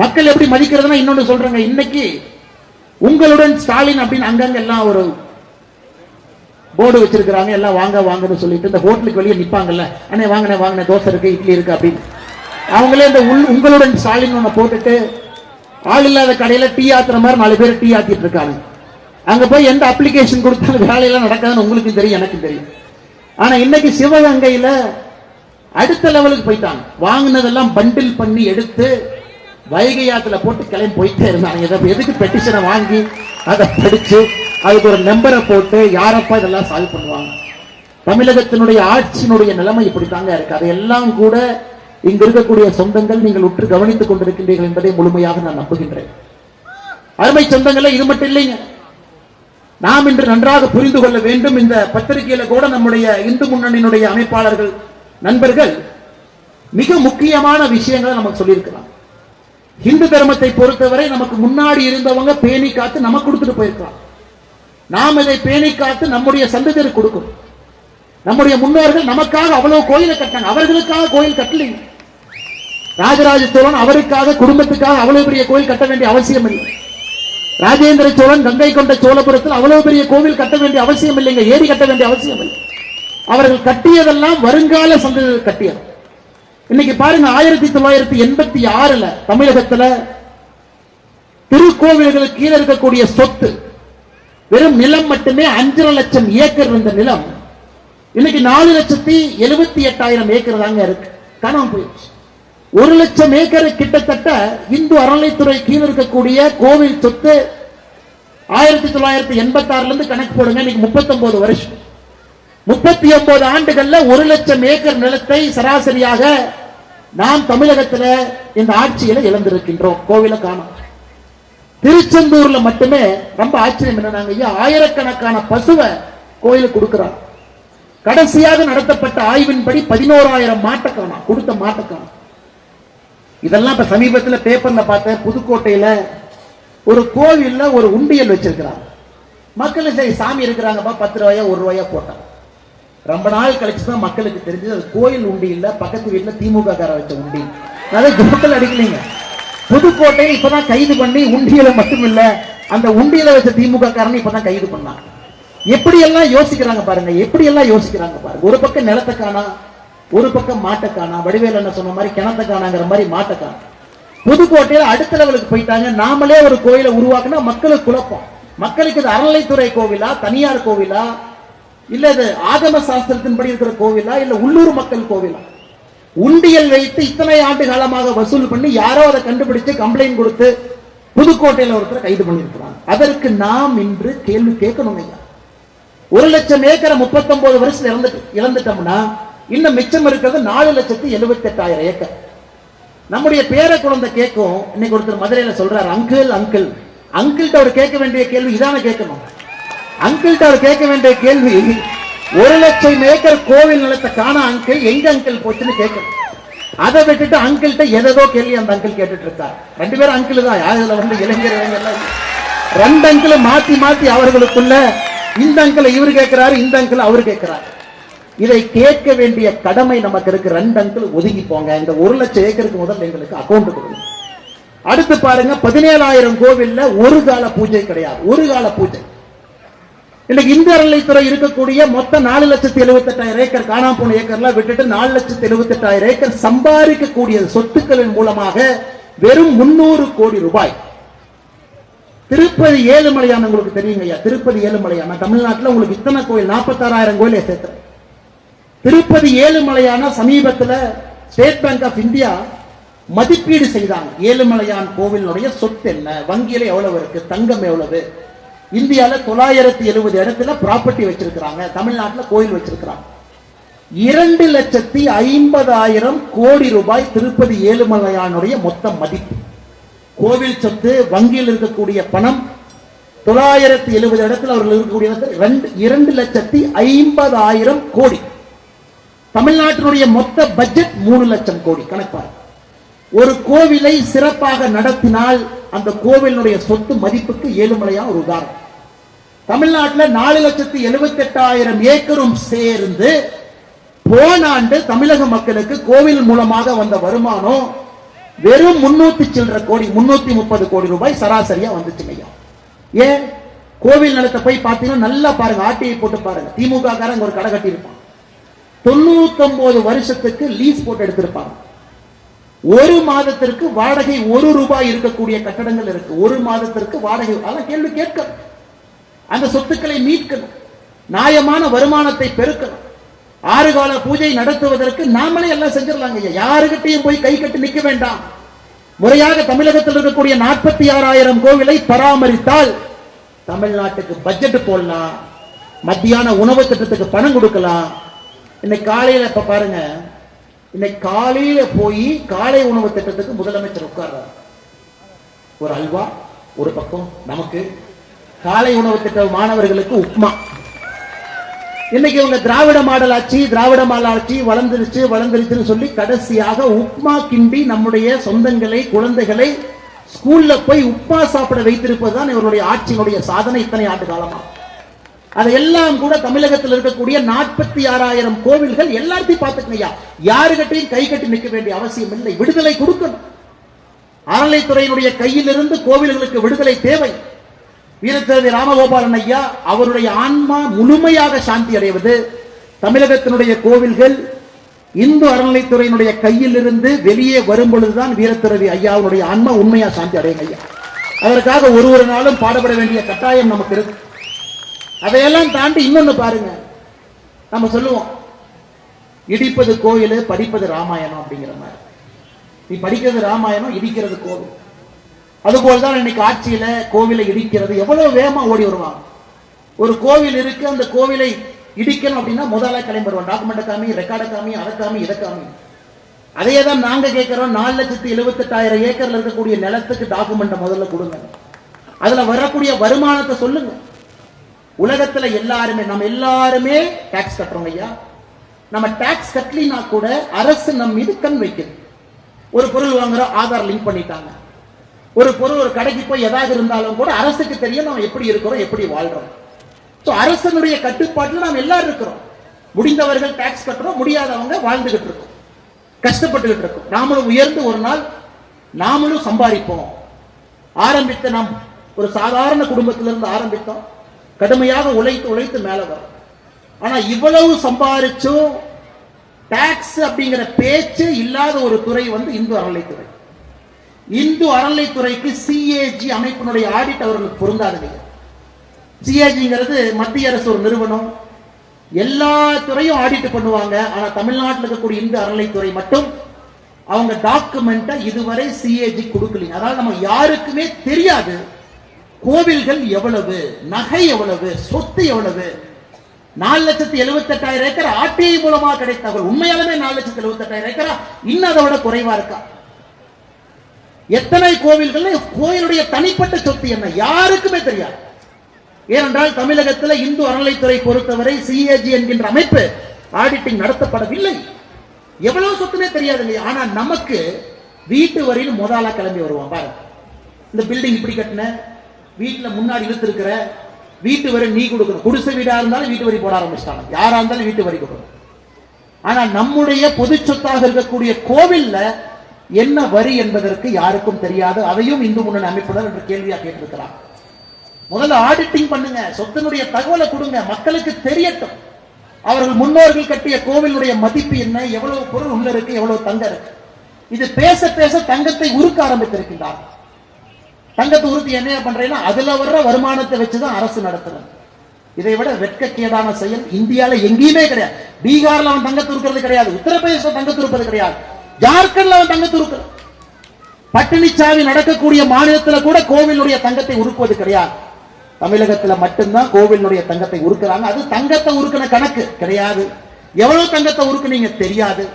மக்கள் எப்படி மதிக்கிறதுனா இன்னொன்னு சொல்றாங்க. இன்னைக்கு உங்களுடன் ஸ்டாலின் அப்படின்னு அங்கங்க எல்லாம் ஒரு போர்டு வச்சிருக்கிறாங்க. எல்லாம் வாங்க வாங்கன்னு சொல்லிட்டு இந்த ஹோட்டலுக்கு வெளியே நிப்பாங்கல்ல. அண்ணே வாங்க வாங்கண்ணே தோசை இருக்கு இட்லி இருக்கு அப்படின்னு. அவங்களே இந்த உள் உங்களுடன் ஸ்டாலின் ஒன்று போட்டுட்டு ஆள் இல்லாத கடையில டீ ஆத்துற மாதிரி நாலு பேர் டீ ஆத்திட்டு இருக்காங்க. அங்க போய் எந்த அப்ளிகேஷன் கொடுத்தாலும் வேலையெல்லாம் நடக்காதுன்னு உங்களுக்கு தெரியும் எனக்கும் தெரியும். ஆனா இன்னைக்கு சிவகங்கையில அடுத்த லெவலுக்கு போயிட்டாங்க. வாங்கினதெல்லாம் பண்டில் பண்ணி எடுத்து வைகை ஆத்துல போட்டு கிளம்பி போயிட்டே இருந்தாங்க. இதை எதுக்கு பெட்டிஷனை வாங்கி அதை படிச்சு அதுக்கு ஒரு நம்பரை போட்டு யாரப்பா இதெல்லாம் சால்வ் பண்ணுவாங்க? தமிழகத்தினுடைய ஆட்சியினுடைய நிலைமை இப்படித்தாங்க இருக்கு. அதையெல்லாம் கூட இங்க இருக்கக்கூடிய சொந்தங்கள் நீங்கள் உற்று கவனித்துக் கொண்டிருக்கின்றீர்கள் என்பதை முழுமையாக நான் நம்புகின்றேன். அருமை சொந்தங்களே இது மட்டும் இல்லைங்க. நாம் இன்று நன்றாக புரிந்து கொள்ள வேண்டும். இந்த பத்திரிகையில கூட நம்முடைய இந்து முன்னணியினுடைய அமைப்பாளர்கள் நண்பர்கள் மிக முக்கியமான விஷயங்களை நமக்கு சொல்லியிருக்கிறாங்க. இந்து தர்மத்தை பொறுத்தவரை நமக்கு முன்னாடி இருந்தவங்க பேணி காத்து நமக்கு கொடுத்துட்டு போயிருக்கலாம். நாம் இதை பேணி காத்து நம்முடைய சந்ததியருக்கு கொடுக்கணும். நம்முடைய முன்னோர்கள் நமக்காக அவ்வளவு கோயிலை கட்டினாங்க. அவர்களுக்காக கோயில் கட்டலைங்க ராஜராஜ சோழன் அவருக்காக குடும்பத்துக்காக அவ்வளவு பெரிய கோயில் கட்ட வேண்டிய அவசியம் இல்லை. ராஜேந்திர சோழன் கங்கை கொண்ட சோழபுரத்தில் அவ்வளவு பெரிய கோவில் கட்ட வேண்டிய அவசியம் இல்லைங்க. ஏரி கட்ட வேண்டிய அவசியம் இல்லை. அவர்கள் கட்டியதெல்லாம் வருங்கால சந்ததியர் கட்டியது. இன்னைக்கு பாருங்க ஆயிரத்தி தொள்ளாயிரத்தி எண்பத்தி ஆறுல தமிழகத்துல திருக்கோவில்களுக்கு கீழே இருக்கக்கூடிய சொத்து வெறும் நிலம் மட்டுமே அஞ்சரை லட்சம் ஏக்கர் இருந்த நிலம். இன்னைக்கு நாலு லட்சத்தி எழுபத்தி எட்டாயிரம் ஏக்கர் தாங்க இருக்கு. காணாம போயிடுச்சு. ஒரு லட்சம் ஏக்கர் கிட்டத்தட்ட இந்து அறநிலைத்துறை கீழே இருக்கக்கூடிய கோவில் சொத்து ஆயிரத்தி தொள்ளாயிரத்தி எண்பத்தி ஆறுல இருந்து கணக்கு போடுங்க இன்னைக்கு முப்பத்தி வருஷம். முப்பத்தி ஒன்பது ஆண்டுகள்ல ஒரு லட்சம் ஏக்கர் நிலத்தை சராசரியாக நாம் தமிழகத்துல இந்த ஆட்சியில இழந்திருக்கின்றோம். கோவில காணும். திருச்செந்தூர்ல மட்டுமே ரொம்ப ஆச்சரியம் என்னன்னாங்க ஐயா ஆயிரக்கணக்கான பசுவை கோயிலுக்கு கொடுக்கிறார் கடைசியாக நடத்தப்பட்ட ஆய்வின்படி பதினோராயிரம் மாட்டக்கானா கொடுத்த மாட்டை இதெல்லாம் இப்ப சமீபத்துல பேப்பர்ல பார்த்தேன் புதுக்கோட்டையில ஒரு கோவில்ல ஒரு உண்டியல் வச்சிருக்கிறாங்க. மக்கள் சரி சாமி இருக்கிறாங்கப்பா பத்து ரூபாயா ஒரு ரூபாயா போட்டாங்க. ரொம்ப நாள் கழிச்சு தான் மக்களுக்கு தெரிஞ்சது. அது கோயில் உண்டி இல்ல பக்கத்து வீட்டுல திமுக கார வச்ச உண்டி. அதை குருக்கள் அடிக்கலைங்க. புதுக்கோட்டையில் இப்பதான் கைது பண்ணி உண்டியில மட்டும் இல்ல அந்த உண்டியில வச்ச திமுக காரனை இப்பதான் கைது பண்ணாங்க எப்படி எல்லாம் யோசிக்கிறாங்க பாருங்க எப்படி எல்லாம் யோசிக்கிறாங்க பாருங்க. ஒரு பக்கம் நிலத்தை காணா ஒரு பக்கம் மாட்டை காணா வடிவேல் என்ன சொன்ன மாதிரி கிணத்தை காணாங்கிற மாதிரி மாட்டை காணா. புதுக்கோட்டையில அடுத்த லெவலுக்கு போயிட்டாங்க. நாமளே ஒரு கோயிலை உருவாக்குனா மக்களுக்கு குழப்பம். மக்களுக்கு இது அறநிலைத்துறை கோவிலா தனியார் கோவிலா இல்ல இது ஆகம சாஸ்திரத்தின்படி இருக்கிற கோவிலா இல்ல உள்ளூர் மக்கள் கோவிலா? உண்டியல் வைத்து இத்தனை ஆண்டு காலமாக வசூல் பண்ணி யாரோ அதை கண்டுபிடிச்சு கம்ப்ளைண்ட் கொடுத்து புதுக்கோட்டையில ஒருத்தர் கைது பண்ணியிருக்கிறாங்க அதற்கு நாம் இன்று கேள்வி கேட்கணும் ஐயா. ஒரு லட்சம் ஏக்கரை முப்பத்தொன்பது வருஷத்துல இறந்துட்டு இழந்துட்டோம்னா இன்னும் மிச்சம் இருக்கிறது நாலு லட்சத்தி எழுபத்தி எட்டாயிரம் ஏக்கர். நம்முடைய பேர குழந்தை கேட்கும். இன்னைக்கு ஒருத்தர் மதுரையில சொல்றாரு அங்கிள் அங்கிள். அங்கிள்கிட்ட அவர் கேட்க வேண்டிய கேள்வி இதான கேட்கணும். அங்கிள்கிட்ட கேட்க வேண்டிய கேள்வி ஒரு லட்சம் ஏக்கர் கோவில் நிலத்தை காண அங்கிள் எங்க அங்கிள் போச்சுன்னு கேட்கணும். அதை விட்டுட்டு அங்கிள்கிட்ட எதோ கேள்வி அந்த அங்கிள் கேட்டுட்டு இருக்கார் ரெண்டு பேரும் அங்கிள் தான் யார் இதுல வந்து இளைஞர் இல்ல. ரெண்டு அங்கிளை மாத்தி மாத்தி அவர்களுக்குள்ள இந்த அங்கிளை இவர் கேட்கிறாரு இந்த அங்கிள் அவர் கேட்கிறார். இதை கேட்க வேண்டிய கடமை நமக்கு இருக்கு. ரெண்டு அங்கிள் ஒதுங்கி போங்க. இந்த ஒரு லட்சம் ஏக்கருக்கு முதல் எங்களுக்கு அக்கௌண்ட் கொடுங்க. அடுத்து பாருங்க பதினேழாயிரம் கோவில்ல ஒரு கால பூஜை கிடையாது. ஒரு கால பூஜை. இன்னைக்கு இந்து அறநிலைத்துறை இருக்கக்கூடிய மொத்த நாலு லட்சத்தி எழுபத்தி எட்டாயிரம் ஏக்கர் காணாம போன ஏக்கர்லாம் விட்டுட்டு நாலு லட்சத்தி எழுபத்தி எட்டாயிரம் ஏக்கர் சம்பாதிக்கக்கூடிய சொத்துக்களின் மூலமாக வெறும் முன்னூறு கோடி ரூபாய். திருப்பதி ஏழுமலையான் உங்களுக்கு தெரியுங்க ஐயா திருப்பதி ஏழுமலையான். தமிழ்நாட்டில் தமிழ்நாட்டுல உங்களுக்கு இத்தனை கோயில் நாற்பத்தாறாயிரம் கோயிலை சேர்க்கிறேன் திருப்பதி ஏழுமலையான சமீபத்துல ஸ்டேட் பேங்க் ஆஃப் இந்தியா மதிப்பீடு செய்தாங்க. ஏழுமலையான் கோவிலுடைய சொத்து என்ன? வங்கியில எவ்வளவு இருக்கு? தங்கம் எவ்வளவு? இந்தியாவில் தொள்ளாயிரத்தி எழுபது இடத்துல ப்ராப்பர்ட்டி வச்சிருக்கிறாங்க. தமிழ்நாட்டில் கோயில் வச்சிருக்கிறாங்க. இரண்டு லட்சத்தி ஐம்பதாயிரம் கோடி ரூபாய் திருப்பதி ஏழுமலையானுடைய மொத்த மதிப்பு. கோவில் சொத்து வங்கியில் இருக்கக்கூடிய பணம் தொள்ளாயிரத்தி எழுபது இடத்துல அவர்கள் இருக்கக்கூடிய ரெண்டு இரண்டு லட்சத்தி ஐம்பதாயிரம் கோடி. தமிழ்நாட்டினுடைய மொத்த பட்ஜெட் மூணு லட்சம் கோடி. கணக்கார் ஒரு கோவிலை சிறப்பாக நடத்தினால் அந்த கோவிலுடைய சொத்து மதிப்புக்கு ஏழுமலையா ஒரு உதாரணம். தமிழ்நாட்டில் நாலு லட்சத்தி எழுபத்தி எட்டாயிரம் ஏக்கரும் சேர்ந்து போன ஆண்டு தமிழக மக்களுக்கு கோவில் மூலமாக வந்த வருமானம் வெறும் முன்னூத்தி சில்லற கோடி முன்னூத்தி முப்பது கோடி ரூபாய் சராசரியா வந்துச்சு ஐயா. ஏன்? கோவில் நிலத்தை போய் பார்த்தீங்கன்னா நல்லா பாருங்க ஆட்டியை போட்டு பாருங்க. திமுக காரங்க ஒரு கடை கட்டியிருப்பான். தொண்ணூத்தொன்பது வருஷத்துக்கு லீஸ் போட்டு எடுத்திருப்பாங்க ஒரு மாதத்திற்கு வாடகை ஒரு ரூபாய் இருக்கக்கூடிய கட்டடங்கள் இருக்கு. ஒரு மாதத்திற்கு வாடகை. அதெல்லாம் கேள்வி கேட்கணும். அந்த சொத்துக்களை மீட்கணும். நியாயமான வருமானத்தை பெருக்கணும். ஆறு கால பூஜை நடத்துவதற்கு நாமளே எல்லாம் செஞ்சிடலாங்க யாருகிட்டையும் போய் கை கட்டி நிற்க வேண்டாம். முறையாக தமிழகத்தில் இருக்கக்கூடிய நாற்பத்தி ஆறாயிரம் கோவிலை பராமரித்தால் தமிழ்நாட்டுக்கு பட்ஜெட் போடலாம். மத்தியான உணவு திட்டத்துக்கு பணம் கொடுக்கலாம். இன்னைக்கு காலையில இப்ப பாருங்க இன்னைக்கு காலையில போய் காலை உணவு திட்டத்துக்கு முதலமைச்சர் உட்கார்றாரு. ஒரு அல்வா ஒரு பக்கம் நமக்கு காலை உணவு திட்ட மாணவர்களுக்கு உப்மா. இன்னைக்கு இவங்க திராவிட மாடல் ஆட்சி திராவிட மாடல் ஆட்சி வளர்ந்துருச்சு வளர்ந்துருச்சுன்னு சொல்லி கடைசியாக உப்மா கிண்டி நம்முடைய சொந்தங்களை குழந்தைகளை ஸ்கூல்ல போய் உப்மா சாப்பிட வைத்திருப்பதுதான் இவருடைய ஆட்சியினுடைய சாதனை இத்தனை ஆண்டு காலமா. அதையெல்லாம் கூட தமிழகத்தில் இருக்கக்கூடிய நாற்பத்தி ஆறாயிரம் கோவில்கள் எல்லாத்தையும் பார்த்துக்கணையா யாருகிட்டையும் கை கட்டி நிற்க வேண்டிய அவசியம் இல்லை. விடுதலை கொடுக்கணும். அறநிலைத்துறையினுடைய கையிலிருந்து கோவில்களுக்கு விடுதலை தேவை. வீரத்தேவி ராமகோபாலன் ஐயா அவருடைய ஆன்மா முழுமையாக சாந்தி அடைவது தமிழகத்தினுடைய கோவில்கள் இந்து அறநிலைத்துறையினுடைய கையிலிருந்து வெளியே வரும் பொழுதுதான் வீரத்திரவி ஐயாவுடைய ஆன்மா உண்மையா சாந்தி அடையும் ஐயா. அதற்காக ஒரு ஒரு நாளும் பாடுபட வேண்டிய கட்டாயம் நமக்கு இருக்கு. அதையெல்லாம் தாண்டி இன்னொன்னு பாருங்க. நம்ம சொல்லுவோம் இடிப்பது கோயில் படிப்பது ராமாயணம் அப்படிங்கிற மாதிரி. நீ படிக்கிறது ராமாயணம் இடிக்கிறது கோவில். அதுபோல் தான் இன்னைக்கு ஆட்சியில கோவிலை இடிக்கிறது எவ்வளவு வேகமா ஓடி வருவாங்க. ஒரு கோவில் இருக்கு அந்த கோவிலை இடிக்கணும் அப்படின்னா முதல்ல கிளம்பிடுவோம். வருவான் டாக்குமெண்ட் காமி ரெக்கார்ட காமி அதை காமி இதை காமி. அதையே தான் நாங்க கேட்கிறோம். நாலு லட்சத்தி எழுபத்தெட்டாயிரம் ஏக்கர்ல இருக்கக்கூடிய நிலத்துக்கு டாக்குமெண்ட் முதல்ல கொடுங்க. அதுல வரக்கூடிய வருமானத்தை சொல்லுங்க. உலகத்துல எல்லாருமே நம்ம எல்லாருமே டாக்ஸ் கட்டுறோம் ஐயா. நம்ம டாக்ஸ் கட்டலினா கூட அரசு நம் மீது கண் வைக்குது. ஒரு பொருள் வாங்குறோம் ஆதார் லிங்க் பண்ணிட்டாங்க. ஒரு பொருள் ஒரு கடைக்கு போய் ஏதாவது இருந்தாலும் கூட அரசுக்கு தெரியும் நம்ம எப்படி இருக்கிறோம் எப்படி வாழ்றோம். ஸோ அரசனுடைய கட்டுப்பாட்டில் நாம் எல்லாரும் இருக்கிறோம். முடிந்தவர்கள் டாக்ஸ் கட்டுறோம் முடியாதவங்க வாழ்ந்துகிட்டு இருக்கோம். கஷ்டப்பட்டுகிட்டு இருக்கோம். நாமளும் உயர்ந்து ஒரு நாள் நாமளும் சம்பாதிப்போம். ஆரம்பித்த நாம் ஒரு சாதாரண குடும்பத்திலிருந்து ஆரம்பித்தோம். கடுமையாக உழைத்து உழைத்து மேலே வரும். ஆனா இவ்வளவு சம்பாதிச்சும் டாக்ஸ் அப்படிங்கிற பேச்சு இல்லாத ஒரு துறை வந்து இந்து அறநிலைத்துறை இந்து அறநிலைத்துறைக்கு சிஏஜி அமைப்பினுடைய ஆடிட் அவர்களுக்கு பொருந்தாதுங்க சிஏஜிங்கிறது மத்திய அரசு ஒரு நிறுவனம். எல்லா துறையும் ஆடிட் பண்ணுவாங்க. ஆனா தமிழ்நாட்டில் இருக்கக்கூடிய இந்து அறநிலைத்துறை மட்டும் அவங்க டாக்குமெண்ட்டை இதுவரை சிஏஜி கொடுக்கலீங்க. அதாவது நம்ம யாருக்குமே தெரியாது கோவில்கள் எவ்வளவு நகை எவ்வளவு சொத்து எவ்வளவு? நாலு லட்சத்தி எழுபத்தி எட்டாயிரம் ஏக்கர் ஆர்டிஐ மூலமா கிடைத்த தகவல் உண்மையாலுமே நாலு லட்சத்தி எழுபத்தி எட்டாயிரம் ஏக்கரா? இன்னும் அதை விட குறைவா இருக்கா? எத்தனை கோவில்கள் கோயிலுடைய தனிப்பட்ட சொத்து என்ன? யாருக்குமே தெரியாது. ஏனென்றால் தமிழகத்தில் இந்து அறநிலைத்துறை பொறுத்தவரை சிஏஜி என்கின்ற அமைப்பு ஆடிட்டிங் நடத்தப்படவில்லை. எவ்வளவு சொத்துனே இல்லையா ஆனா நமக்கு வீட்டு வரையில் முதலா கிளம்பி வருவான். பாருங்க. இந்த பில்டிங் இப்படி கட்டின. வீட்டுல முன்னாடி இழுத்திருக்கிற வீட்டு வரி நீ கொடுக்கணும். குடிசை வீடா இருந்தாலும் வீட்டு வரி போட ஆரம்பிச்சிட்டாங்க. யாரா இருந்தாலும் வீட்டு வரி கொடுக்கணும். ஆனா நம்முடைய பொது சொத்தாக இருக்கக்கூடிய கோவில்ல என்ன வரி என்பதற்கு யாருக்கும் தெரியாது. அதையும் இந்து முன்னணி அமைப்பினர் என்று கேள்வியா கேட்டிருக்கிறார். முதல்ல ஆடிட்டிங் பண்ணுங்க. சொத்தினுடைய தகவலை கொடுங்க. மக்களுக்கு தெரியட்டும். அவர்கள் முன்னோர்கள் கட்டிய கோவிலுடைய மதிப்பு என்ன? எவ்வளவு பொருள் உள்ள இருக்கு? எவ்வளவு தங்கம் இருக்கு? இது பேச பேச தங்கத்தை உருக்க ஆரம்பித்திருக்கின்றார் தங்கத்தை உறுதி என்ன பண்றேன்னா அதுல வர்ற வருமானத்தை வச்சுதான் அரசு நடத்துறது. இதை விட வெட்கக்கேடான செயல் இந்தியால எங்கேயுமே கிடையாது. பீகார்ல அவன் தங்கத்து இருக்கிறது கிடையாது. உத்தரப்பிரதேச தங்கத்து உருப்பது கிடையாது. ஜார்க்கண்ட்ல அவன் தங்கத்து இருக்கிறது. பட்டினிச்சாவி நடக்கக்கூடிய மாநிலத்துல கூட கோவிலுடைய தங்கத்தை உருக்குவது கிடையாது. தமிழகத்துல மட்டும்தான் கோவிலுடைய தங்கத்தை உருக்குறாங்க. அது தங்கத்தை உருக்கின கணக்கு கிடையாது. எவ்வளவு தங்கத்தை உருக்குனீங்க தெரியாது.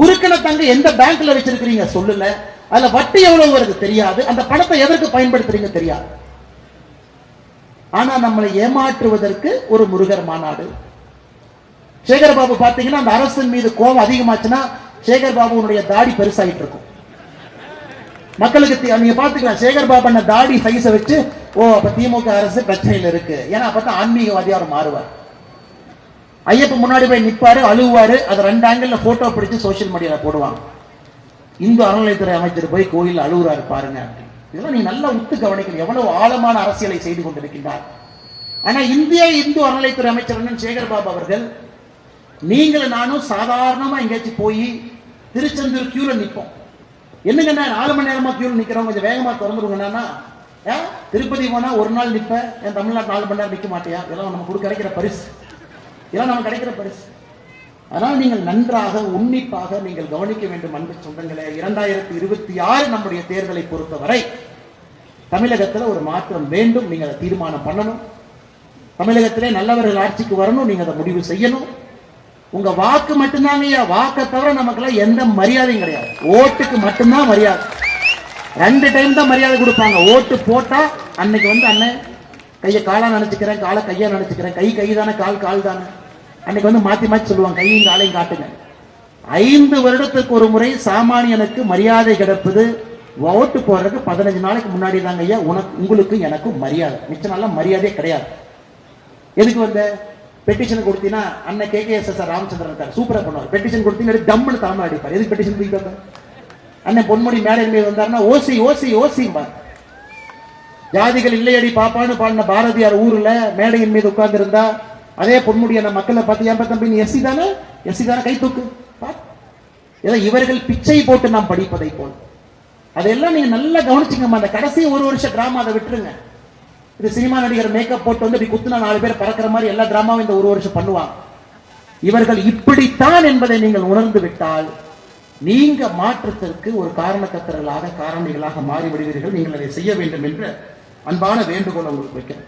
உருக்கின தங்க எந்த பேங்க்ல வச்சிருக்கிறீங்க? சொல்லுல அதுல வட்டி எவ்வளவு வருது தெரியாது. அந்த பணத்தை எதற்கு பயன்படுத்துறீங்க தெரியாது. ஆனா நம்மளை ஏமாற்றுவதற்கு ஒரு முருகர் மாநாடு. சேகர் பாபு பாத்தீங்கன்னா அந்த அரசின் மீது கோபம் அதிகமாச்சுன்னா சேகர் பாபுனுடைய தாடி பெருசாகிட்டு இருக்கும் மக்களுக்கு நீங்க பாத்துக்கலாம் சேகர் பாபு அண்ணன் தாடி சைஸ வச்சு ஓ அப்ப திமுக அரசு பிரச்சனையில இருக்கு. ஏன்னா அப்பதான் ஆன்மீகவாதியா அவர் மாறுவார். ஐயப்ப முன்னாடி போய் நிற்பாரு அழுவாரு அதை ரெண்டு ஆங்கிள் போட்டோ பிடிச்சு சோசியல் மீடியால போடுவாங்க. இந்து அறநிலையத்துறை அமைச்சர் போய் கோயில் அழுகுறாரு பாருங்க. அப்படின்னு. இதெல்லாம் நீ நல்லா உத்து கவனிக்கணும். எவ்வளவு ஆழமான அரசியலை செய்து கொண்டிருக்கின்றார். ஆனா இந்திய இந்து அறநிலையத்துறை அமைச்சர் அண்ணன் சேகர் பாபு அவர்கள் நீங்களும் நானும் சாதாரணமா எங்கேயாச்சும் போய் திருச்செந்தூர் கியூல நிற்போம். என்னங்கண்ணா நாலு மணி நேரமா கியூல நிக்கிறோம். கொஞ்சம் வேகமா திறந்துருங்கண்ணா ஏன் திருப்பதி போனா ஒரு நாள் நிற்பேன் என் தமிழ்நாட்டு நாலு மணி நேரம் நிற்க மாட்டியா? இதெல்லாம் நமக்கு கிடைக்கிற பரிசு. இதெல்லாம் நமக்கு கிடைக்கிற பரிசு. அதனால் நீங்கள் நன்றாக உன்னிப்பாக நீங்கள் கவனிக்க வேண்டும் அன்பு சொந்தங்களே. இரண்டாயிரத்தி இருபத்தி ஆறு நம்முடைய தேர்தலை பொறுத்தவரை தமிழகத்தில் ஒரு மாற்றம் வேண்டும். நீங்கள் அதை தீர்மானம் பண்ணணும். தமிழகத்திலே நல்லவர்கள் ஆட்சிக்கு வரணும். நீங்க அதை முடிவு செய்யணும். உங்க வாக்கு மட்டும்தாங்க வாக்கை தவிர நமக்கெல்லாம் எந்த மரியாதையும் கிடையாது. ஓட்டுக்கு மட்டும்தான் மரியாதை. ரெண்டு டைம் தான் மரியாதை கொடுப்பாங்க. ஓட்டு போட்டா அன்னைக்கு வந்து அண்ணன் கையை காலா நினைச்சுக்கிறேன் காலை கையா நினைச்சுக்கிறேன். கை கை தானே கால் கால் தானே அன்னைக்கு வந்து மாத்தி மாத்தி சொல்லுவாங்க கையும் காலையும் காட்டுங்க. ஐந்து வருடத்துக்கு ஒரு முறை சாமானியனுக்கு மரியாதை கிடப்பது ஓட்டு போடுறதுக்கு பதினஞ்சு நாளைக்கு முன்னாடி தாங்க ஐயா உனக்கு உங்களுக்கு எனக்கும் மரியாதை. மிச்ச நாளா மரியாதையே கிடையாது. எதுக்கு வந்த? பெட்டிஷன் கொடுத்தீங்கன்னா அண்ணன் K K S S Ramachandran இருக்காரு சூப்பரா பண்ணுவார். பெட்டிஷன் கொடுத்தீங்கன்னா டம்முன்னு தாமல் அடிப்பார். எதுக்கு பெட்டிஷன் தூக்கிட்டு வந்தார் அண்ணன் பொன்முடி மேடை மீது வந்தாருன்னா ஓசி ஓசி ஓசிம்பார். ஜாதிகள் இல்லையடி பாப்பான்னு பாடின பாரதியார் ஊர்ல மேடையின் மீது உட்கார்ந்து இருந்தா அதே பொன்முடிய மக்களை பார்த்து ஏன் தம்பி நீ எஸ்சி தானே? எஸ்சி தானே கை தூக்கு? ஏதோ இவர்கள் பிச்சை போட்டு நாம் படிப்பதை போல். அதையெல்லாம் நீங்க நல்லா கவனிச்சுங்கம்மா அந்த கடைசி ஒரு வருஷம் டிராமா அதை விட்டுருங்க. இது சினிமா நடிகர் மேக்கப் போட்டு வந்து இப்படி குத்துனா நாலு பேர் பறக்கிற மாதிரி எல்லா டிராமாவும் இந்த ஒரு வருஷம் பண்ணுவாங்க. இவர்கள் இப்படித்தான் என்பதை நீங்கள் உணர்ந்து விட்டால் நீங்க மாற்றத்திற்கு ஒரு காரணக்கத்தர்களாக காரணிகளாக மாறிவிடுவீர்கள். நீங்கள் அதை செய்ய வேண்டும் என்று அன்பான வேண்டுகோள் உங்களுக்கு வைக்கிறேன்.